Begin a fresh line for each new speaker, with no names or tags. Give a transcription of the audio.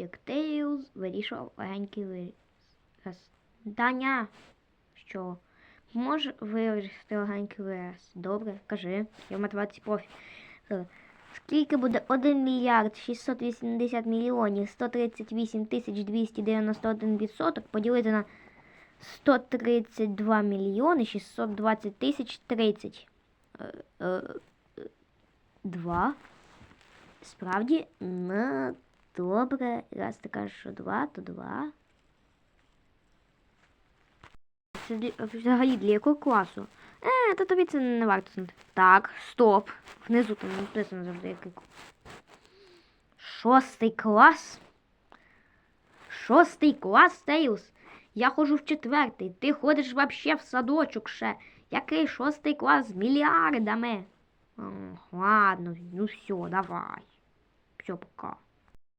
як Тейлз вирішував легенький вираз. Даня, що? Може вирішити легенький вираз? Добре, кажи, я в математиці профі. Е, Скільки буде 1 мільярд 680 мільйонів 138 тисяч 291 відсоток поділити на 132 мільйони 620 тисяч 30? Е, е, Два. Справді? Ну, добре. Раз ти кажеш, що два, то два. Це взагалі для якого класу? Е, то тобі це не варто знати. Так, стоп. Внизу там написано завжди який. Шостий клас. Шостий клас, Тейлз. Я ходжу в четвертий. Ти ходиш вообще в садочок ще. Який шостий клас з мільярдами? Ладно, ну все, давай. Все, пока.